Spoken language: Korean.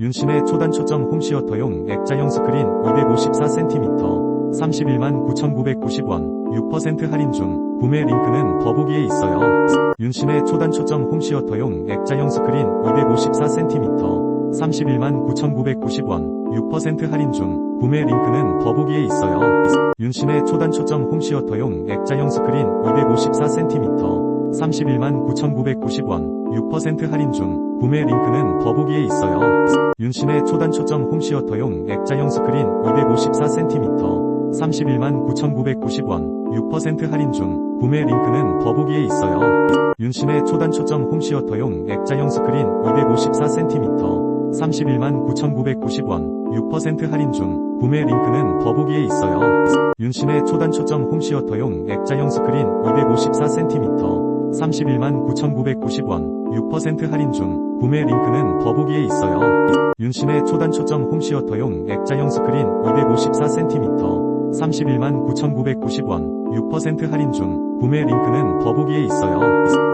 윤심의 초단 초점 홈시어터용 액자형 스크린 254cm 31만 9,990원 6% 할인 중 구매 링크는 더보기에 있어요. 윤심의 초단 초점 홈시어터용 액자형 스크린 254cm 31만 9,990원 6% 할인 중 구매 링크는 더보기에 있어요. 윤심의 초단 초점 홈시어터용 액자형 스크린 254cm 31만 9,990원 6% 할인 중 구매 링크는 더보기에 있어요. 윤심의 초단 초점 홈시어터용 액자형 스크린 254cm 31만 9,990원 6% 할인 중 구매 링크는 더보기에 있어요. 윤심의 초단 초점 홈시어터용 액자형 스크린 254cm 31만 9,990원 6% 할인 중 구매 링크는 더보기에 있어요. 윤심의 초단 초점 홈시어터용 액자형 스크린 254cm 31만 9,990원 6% 할인 중 구매 링크는 더보기에 있어요. 윤심의 초단 초점 홈시어터용 액자형 스크린 254cm 31만 9,990원 6% 할인 중 구매 링크는 더보기에 있어요.